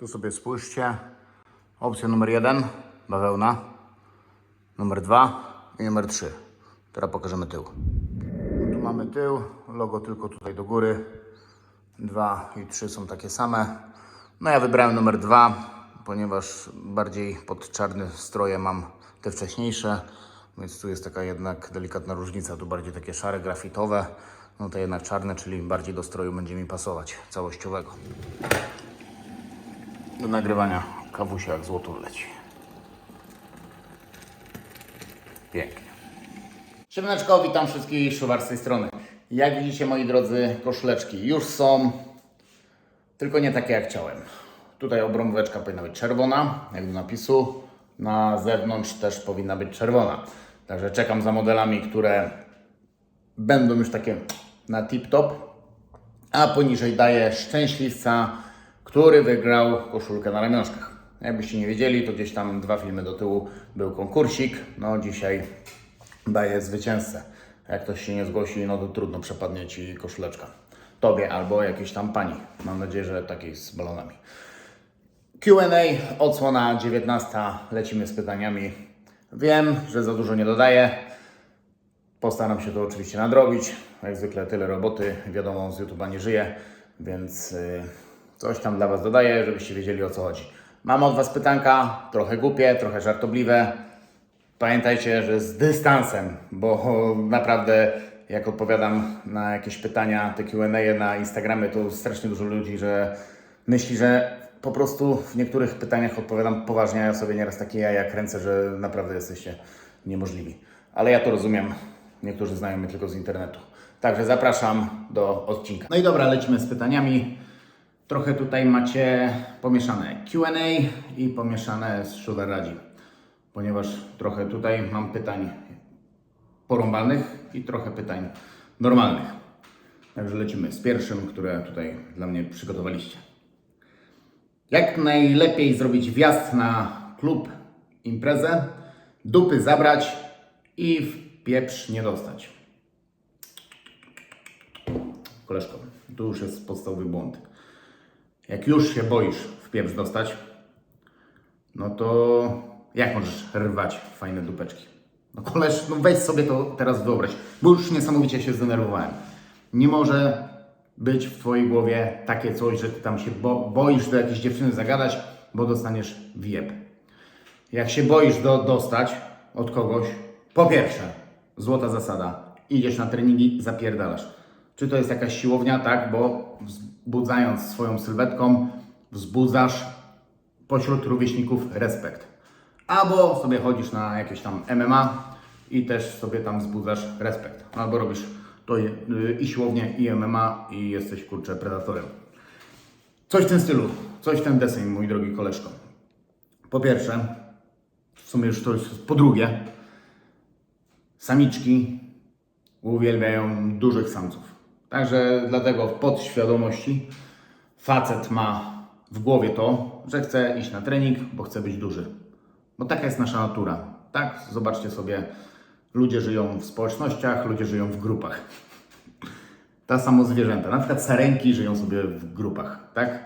Tu sobie spójrzcie. Opcja numer jeden, bawełna. Numer dwa i numer trzy. Teraz pokażemy tył. Tu mamy tył, logo tylko tutaj do góry. Dwa i trzy są takie same. No ja wybrałem numer dwa, ponieważ bardziej pod czarne stroje mam te wcześniejsze. Więc tu jest taka jednak delikatna różnica. Tu bardziej takie szare, grafitowe. No to jednak czarne, czyli bardziej do stroju będzie mi pasować całościowego. Do nagrywania kawusia jak złoto leci. Pięknie. Siemaneczko, witam wszystkich, Szuwar z tej strony. Jak widzicie moi drodzy, koszuleczki już są, tylko nie takie jak chciałem. Tutaj obrąbóweczka powinna być czerwona, jak do napisu. Na zewnątrz też powinna być czerwona. Także czekam za modelami, które będą już takie na tip-top. A poniżej daję szczęśliwca, który wygrał koszulkę na ramionczkach. Jakbyście nie wiedzieli, to gdzieś tam dwa filmy do tyłu był konkursik. No dzisiaj daję zwycięzcę. Jak ktoś się nie zgłosi, no to trudno przepadnie Ci koszuleczka. Tobie albo jakiejś tam pani. Mam nadzieję, że takiej z balonami. Q&A, odsłona 19. Lecimy z pytaniami. Wiem, że za dużo nie dodaję. Postaram się to oczywiście nadrobić. Jak zwykle tyle roboty, wiadomo, z YouTube'a nie żyję, więc y, coś tam dla Was dodaję, żebyście wiedzieli o co chodzi. Mam od Was pytanka, trochę głupie, trochę żartobliwe. Pamiętajcie, że z dystansem, bo naprawdę jak odpowiadam na jakieś pytania, te Q&A na Instagramie, to strasznie dużo ludzi, że myśli, że po prostu w niektórych pytaniach odpowiadam poważnie, a ja sobie nieraz takie jaja kręcę, że naprawdę jesteście niemożliwi. Ale ja to rozumiem, niektórzy znają mnie tylko z internetu. Także zapraszam do odcinka. No i dobra, lecimy z pytaniami. Trochę tutaj macie pomieszane Q&A i pomieszane z Sugar Radzi, ponieważ trochę tutaj mam pytań porąbalnych i trochę pytań normalnych. Także lecimy z pierwszym, które tutaj dla mnie przygotowaliście. Jak najlepiej zrobić wjazd na klub, imprezę, dupy zabrać i w pieprz nie dostać? Koleżko, tu już jest podstawowy błąd. Jak już się boisz w pieprz dostać, no to jak możesz rwać fajne dupeczki? No koleż, no weź sobie to teraz wyobraź, bo już niesamowicie się zdenerwowałem. Nie może być w Twojej głowie takie coś, że Ty tam się bo boisz do jakiejś dziewczyny zagadać, bo dostaniesz wieb. Jak się boisz do, dostać od kogoś, po pierwsze, złota zasada, idziesz na treningi, zapierdalasz. Czy to jest jakaś siłownia? Tak, bo wzbudzając swoją sylwetką, wzbudzasz pośród rówieśników respekt. Albo sobie chodzisz na jakieś tam MMA i też sobie tam wzbudzasz respekt. Albo robisz to i, siłownię, i MMA i jesteś kurczę predatorem. Coś w tym stylu, coś w ten deseń, mój drogi koleżko. Po pierwsze, w sumie już to jest po drugie, samiczki uwielbiają dużych samców. Także dlatego w podświadomości facet ma w głowie to, że chce iść na trening, bo chce być duży. Bo taka jest nasza natura. Tak, zobaczcie sobie, ludzie żyją w społecznościach, ludzie żyją w grupach. Ta samo zwierzęta, na przykład sarenki żyją sobie w grupach, tak?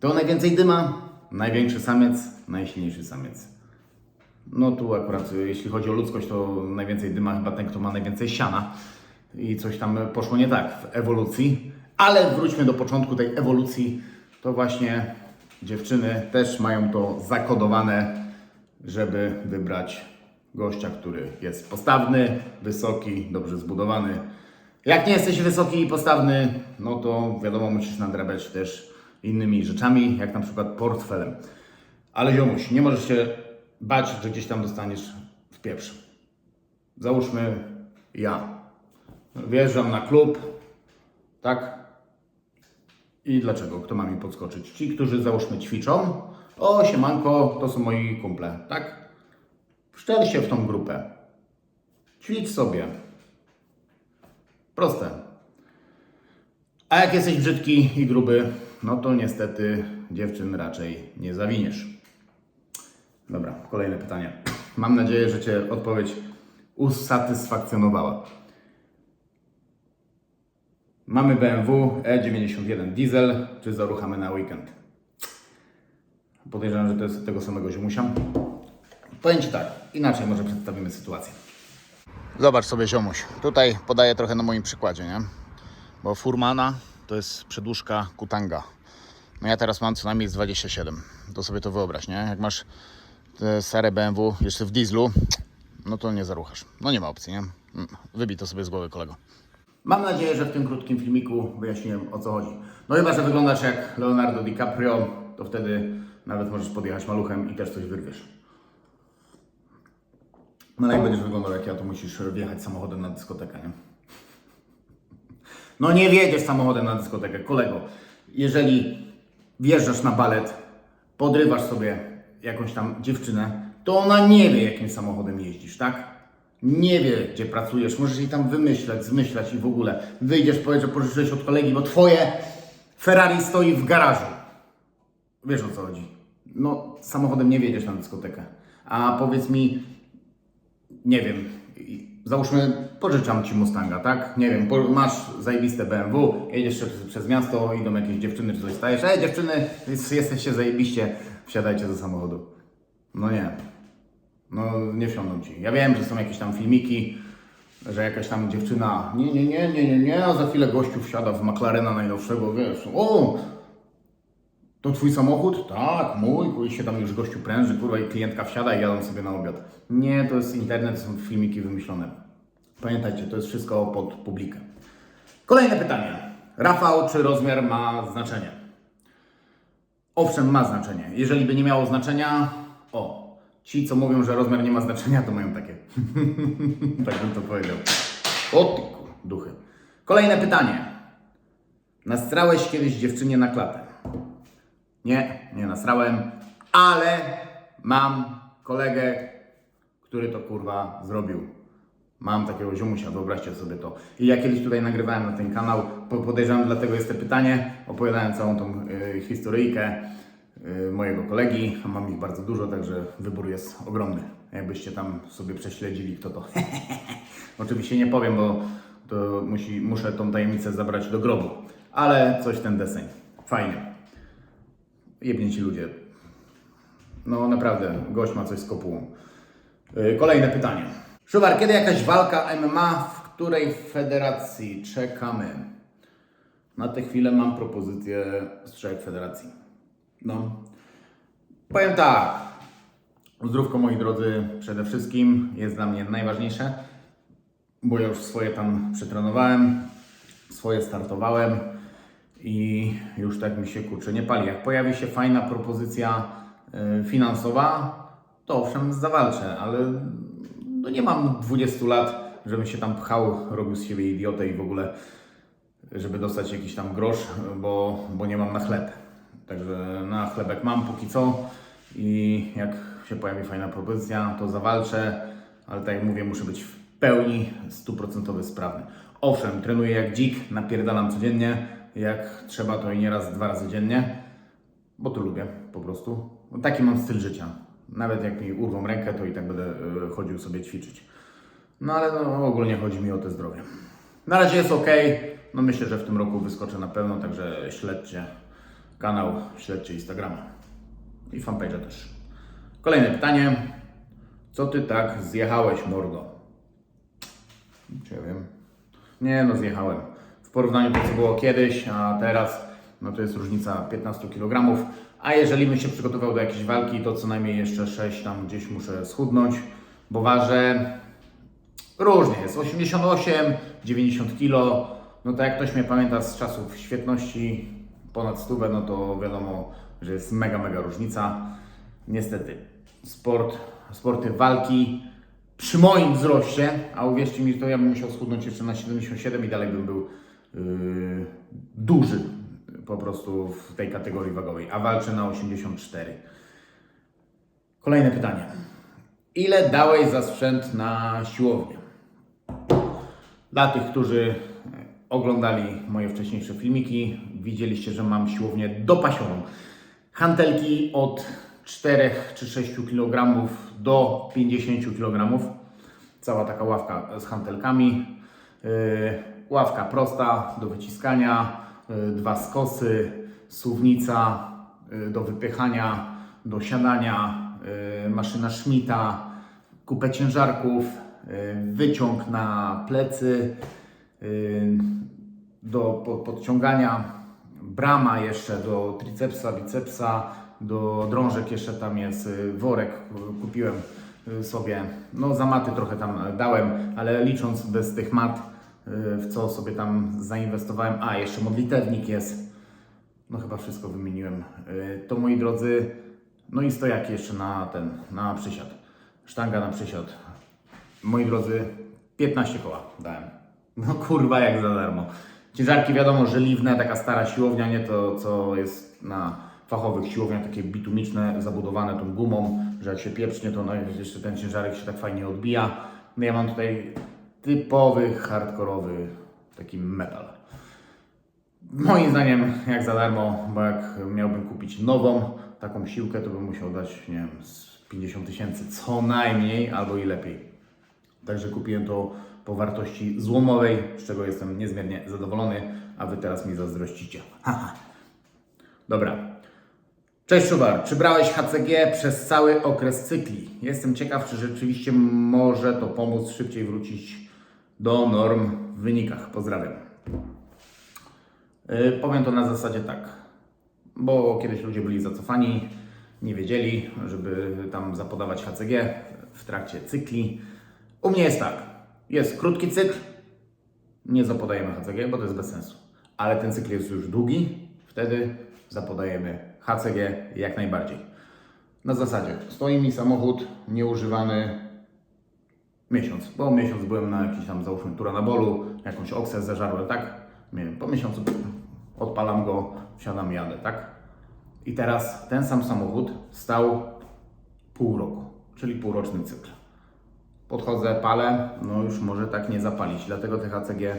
To najwięcej dyma, największy samiec, najsilniejszy samiec. No tu akurat, jeśli chodzi o ludzkość, to najwięcej dyma chyba ten, kto ma najwięcej siana. I coś tam poszło nie tak w ewolucji. Ale wróćmy do początku tej ewolucji. To właśnie dziewczyny też mają to zakodowane, żeby wybrać gościa, który jest postawny, wysoki, dobrze zbudowany. Jak nie jesteś wysoki i postawny, no to wiadomo, musisz nadrabiać też innymi rzeczami, jak na przykład portfelem. Ale ziomuś, nie możesz się bać, że gdzieś tam dostaniesz w pieprz. Załóżmy ja. Wjeżdżam na klub, tak? I dlaczego? Kto ma mi podskoczyć? Ci, którzy załóżmy ćwiczą. O, siemanko, to są moi kumple, tak? Wszczel się w tą grupę. Ćwicz sobie. Proste. A jak jesteś brzydki i gruby, no to niestety dziewczyn raczej nie zawiniesz. Dobra, kolejne pytanie. Mam nadzieję, że Cię odpowiedź usatysfakcjonowała. Mamy BMW E91 diesel, czy zaruchamy na weekend? Podejrzewam, że to jest tego samego ziomusia. Powiem Ci tak, inaczej może przedstawimy sytuację. Zobacz sobie ziomuś. Tutaj podaję trochę na moim przykładzie, nie? Bo Furmana to jest przedłużka Kutanga. No ja teraz mam co najmniej z 27. To sobie to wyobraź, nie? Jak masz te stare BMW jeszcze w dieslu, no to nie zaruchasz. No nie ma opcji, nie? Mm, Wybij to sobie z głowy, kolego. Mam nadzieję, że w tym krótkim filmiku wyjaśniłem o co chodzi. No chyba, że wyglądasz jak Leonardo DiCaprio, to wtedy nawet możesz podjechać maluchem i też coś wyrwiesz. No ale jak będziesz wyglądał jak ja, to musisz wjechać samochodem na dyskotekę, nie? No nie wjedziesz samochodem na dyskotekę, kolego. Jeżeli wjeżdżasz na balet, podrywasz sobie jakąś tam dziewczynę, to ona nie wie, jakim samochodem jeździsz, tak? Nie wie, gdzie pracujesz, możesz jej tam wymyślać, zmyślać i w ogóle. Wyjdziesz, powiesz, że pożyczyłeś od kolegi, bo twoje Ferrari stoi w garażu. Wiesz o co chodzi. No, samochodem nie wjedziesz na dyskotekę. A powiedz mi, nie wiem, załóżmy, pożyczam Ci Mustanga, tak? Nie wiem, masz zajebiste BMW, jedziesz przez, przez miasto, idą jakieś dziewczyny czy coś stajesz, ej dziewczyny, jest- jesteście zajebiście, wsiadajcie do samochodu. No nie, no nie wsiądą Ci. Ja wiem, że są jakieś tam filmiki, że jakaś tam dziewczyna, nie, nie, nie, nie, nie, nie, a za chwilę gościu wsiada w McLarena najnowszego, wiesz, o, to twój samochód? Tak, mój, kuj się tam już gościu pręży, kurwa i klientka wsiada i jadą sobie na obiad. Nie, to jest internet, są filmiki wymyślone. Pamiętajcie, to jest wszystko pod publikę. Kolejne pytanie. Rafał, czy rozmiar ma znaczenie? Owszem, ma znaczenie. Jeżeli by nie miało znaczenia, o, ci co mówią, że rozmiar nie ma znaczenia, to mają takie. tak bym to powiedział. O duchy. Kolejne pytanie. Nastrałeś kiedyś dziewczynie na klatę? Nie, nie nasrałem, ale mam kolegę, który to kurwa zrobił. Mam takiego ziomusia, wyobraźcie sobie to. I ja kiedyś tutaj nagrywałem na ten kanał, po- podejrzewam, dlatego jest to pytanie, opowiadałem całą tą y, historyjkę mojego kolegi, a mam ich bardzo dużo, także wybór jest ogromny. Jakbyście tam sobie prześledzili, kto to. Oczywiście nie powiem, bo to musi, muszę tą tajemnicę zabrać do grobu, ale coś ten deseń. Fajnie. Jebnięci ludzie. No naprawdę, gość ma coś z kopułą. Yy, Kolejne pytanie. Szuwar, kiedy jakaś walka MMA, w której federacji czekamy? Na tę chwilę mam propozycję z trzech federacji. No. Powiem tak. Zdrówko, moi drodzy, przede wszystkim jest dla mnie najważniejsze, bo ja już swoje tam przetrenowałem, swoje startowałem i już tak mi się kurczę nie pali. Jak pojawi się fajna propozycja y, finansowa, to owszem zawalczę, ale no nie mam 20 lat, żebym się tam pchał, robił z siebie idiotę i w ogóle, żeby dostać jakiś tam grosz, bo, bo nie mam na chleb. Także na chlebek mam póki co i jak się pojawi fajna propozycja, to zawalczę, ale tak jak mówię, muszę być w pełni stuprocentowy sprawny. Owszem, trenuję jak dzik, napierdalam codziennie, jak trzeba to i nieraz dwa razy dziennie, bo to lubię po prostu. No, taki mam styl życia. Nawet jak mi urwą rękę, to i tak będę e, chodził sobie ćwiczyć. No ale no, ogólnie chodzi mi o te zdrowie. Na razie jest ok. No myślę, że w tym roku wyskoczę na pewno, także śledźcie kanał, śledźcie Instagrama i fanpage'a też. Kolejne pytanie. Co ty tak zjechałeś, mordo? Ja wiem? Nie, no zjechałem. W porównaniu do co było kiedyś, a teraz, no to jest różnica 15 kg. A jeżeli bym się przygotował do jakiejś walki, to co najmniej jeszcze 6 tam gdzieś muszę schudnąć, bo ważę różnie jest. 88, 90 kg. No to jak ktoś mnie pamięta z czasów świetności, ponad stówę, no to wiadomo, że jest mega, mega różnica. Niestety, sport, sporty walki przy moim wzroście, a uwierzcie mi, to ja bym musiał schudnąć jeszcze na 77 i dalej bym był yy, duży po prostu w tej kategorii wagowej, a walczę na 84. Kolejne pytanie. Ile dałeś za sprzęt na siłownię? Dla tych, którzy oglądali moje wcześniejsze filmiki, widzieliście, że mam siłownię dopasioną. Hantelki od 4 czy 6 kg do 50 kg. Cała taka ławka z hantelkami. Yy, ławka prosta do wyciskania, yy, dwa skosy, suwnica yy, do wypychania, do siadania, maszyna Schmidta, kupę ciężarków, wyciąg na plecy, do po- podciągania, brama jeszcze do tricepsa, bicepsa, do drążek jeszcze tam jest y, worek, y, kupiłem y, sobie, no za maty trochę tam y, dałem, ale licząc bez tych mat, w co sobie tam zainwestowałem, a jeszcze modlitewnik jest, no chyba wszystko wymieniłem, to moi drodzy, no i stojaki jeszcze na ten, na przysiad, sztanga na przysiad, moi drodzy, 15 koła dałem. No kurwa, jak za darmo. Ciężarki wiadomo, żeliwne, taka stara siłownia, nie to co jest na fachowych siłowniach, takie bitumiczne, zabudowane tą gumą, że jak się pieprznie, to no, jeszcze ten ciężarek się tak fajnie odbija. No ja mam tutaj typowy, hardkorowy taki metal. Moim zdaniem, jak za darmo, bo jak miałbym kupić nową taką siłkę, to bym musiał dać, nie wiem, z 50 tysięcy co najmniej, albo i lepiej. Także kupiłem to po wartości złomowej, z czego jestem niezmiernie zadowolony, a Wy teraz mi zazdrościcie. Dobra. Cześć Szubar, czy brałeś HCG przez cały okres cykli? Jestem ciekaw, czy rzeczywiście może to pomóc szybciej wrócić do norm w wynikach. Pozdrawiam. Yy, powiem to na zasadzie tak, bo kiedyś ludzie byli zacofani, nie wiedzieli, żeby tam zapodawać HCG w trakcie cykli. U mnie jest tak, jest krótki cykl, nie zapodajemy HCG, bo to jest bez sensu. Ale ten cykl jest już długi, wtedy zapodajemy HCG jak najbardziej. Na zasadzie, stoi mi samochód nieużywany miesiąc, bo miesiąc byłem na jakiś tam, załóżmy, turanabolu, jakąś oksę zażarłem, tak? Nie wiem, po miesiącu odpalam go, wsiadam, jadę, tak? I teraz ten sam samochód stał pół roku, czyli półroczny cykl. Podchodzę, palę, no już może tak nie zapalić, dlatego THCG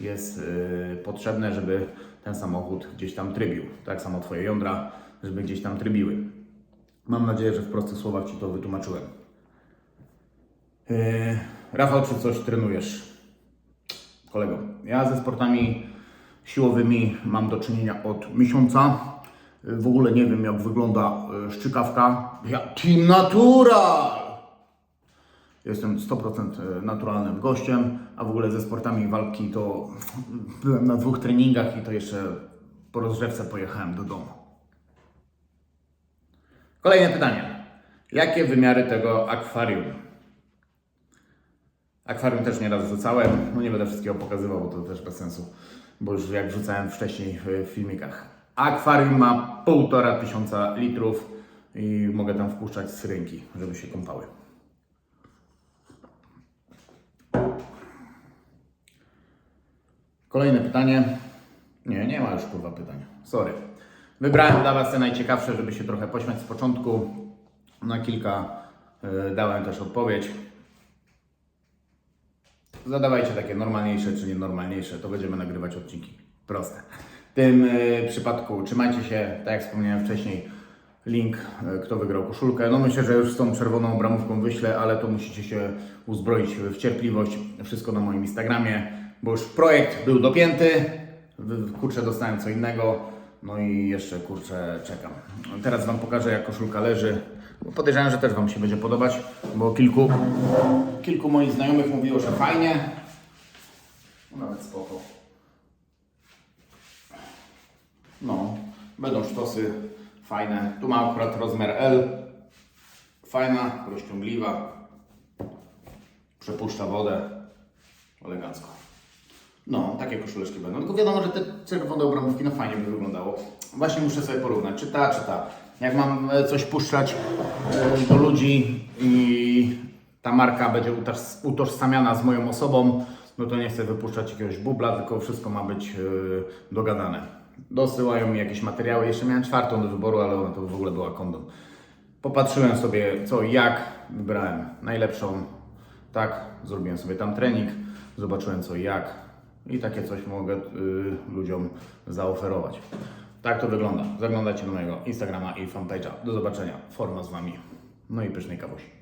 jest yy, potrzebne, żeby ten samochód gdzieś tam trybił. Tak samo Twoje jądra, żeby gdzieś tam trybiły. Mam nadzieję, że w prostych słowach Ci to wytłumaczyłem. Yy, Rafał, czy coś trenujesz? Kolego, ja ze sportami siłowymi mam do czynienia od miesiąca. Yy, W ogóle nie wiem, jak wygląda yy, szczykawka. Ja, Team Natural! Jestem 100% naturalnym gościem, a w ogóle ze sportami walki to byłem na dwóch treningach i to jeszcze po rozgrzewce pojechałem do domu. Kolejne pytanie. Jakie wymiary tego akwarium? Akwarium też nieraz wrzucałem. No nie będę wszystkiego pokazywał, bo to też bez sensu, bo już jak wrzucałem wcześniej w filmikach. Akwarium ma 1,5 tysiąca litrów i mogę tam wpuszczać syrenki, żeby się kąpały. Kolejne pytanie. Nie, nie ma już kurwa pytań. Sorry. Wybrałem dla Was te najciekawsze, żeby się trochę pośmiać z początku. Na kilka y, dałem też odpowiedź. Zadawajcie takie normalniejsze czy nienormalniejsze, to będziemy nagrywać odcinki. Proste. W tym y, przypadku trzymajcie się, tak jak wspomniałem wcześniej, link, y, kto wygrał koszulkę. No myślę, że już z tą czerwoną bramówką wyślę, ale to musicie się uzbroić w cierpliwość. Wszystko na moim Instagramie, bo już projekt był dopięty. Kurczę, dostałem co innego. No i jeszcze kurczę czekam. Teraz Wam pokażę, jak koszulka leży. Bo podejrzewam, że też Wam się będzie podobać, bo kilku, kilku moich znajomych mówiło, że fajnie. No, Nawet spoko. No, będą sztosy fajne. Tu mam akurat rozmiar L. Fajna, rozciągliwa. Przepuszcza wodę. Elegancko. No, takie koszuleczki będą. Tylko wiadomo, że te czerwone obramówki no fajnie by wyglądało. Właśnie muszę sobie porównać, czy ta, czy ta. Jak mam e, coś puszczać e, do ludzi i ta marka będzie utoż- utożsamiana z moją osobą, no to nie chcę wypuszczać jakiegoś bubla, tylko wszystko ma być e, dogadane. Dosyłają mi jakieś materiały. Jeszcze miałem czwartą do wyboru, ale ona to w ogóle była kondom. Popatrzyłem sobie co i jak, wybrałem najlepszą. Tak, zrobiłem sobie tam trening, zobaczyłem co i jak i takie coś mogę y, ludziom zaoferować. Tak to wygląda. Zaglądajcie na mojego Instagrama i fanpage'a. Do zobaczenia. Forma z Wami. No i pysznej kawusi.